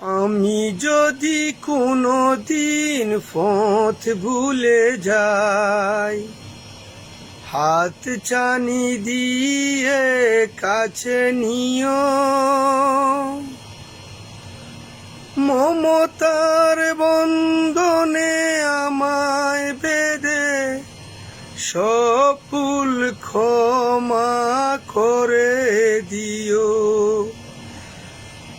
আমি যদি কোনো দিন পথ ভুলে যাই, হাত চানি দিয়ে কাছে নিও। মমতার বন্ধনে আমায় বেঁধে সপুল ক্ষমা করে দিও।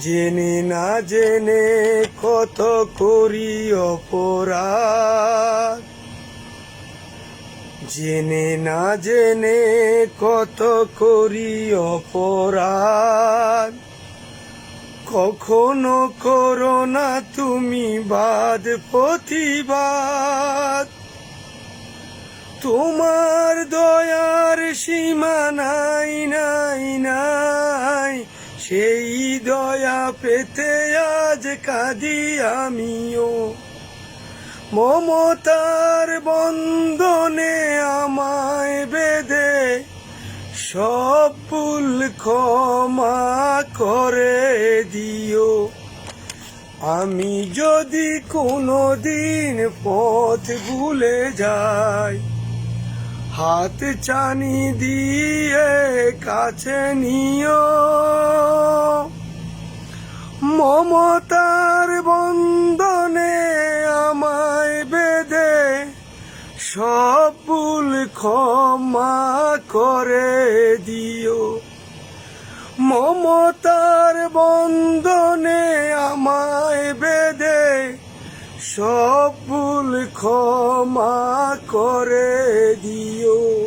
জেনে না জেনে কত করি অপরাধ। জেনে না জেনে কত করি অপরাধ। কখনো করো না তুমি বাদ প্রতিবাদ। তোমার দয়ার সীমা নাই নাই নাই। সেই দয়া পেতে আজ কাঁদি আমিও। মমতার বন্ধনে আমায় বেঁধে সব ভুল ক্ষমা করে দিও। আমি যদি কোনো দিন পথ ভুলে যাই, হাত চানি দিয়ে কাছে নিও। মমতার বন্ধনে আমায় বেঁধে, সব ভুল ক্ষমা করে দিও। মমতার বন্ধনে আমায় বেঁধে, সব ভুল ক্ষমা করে দিও।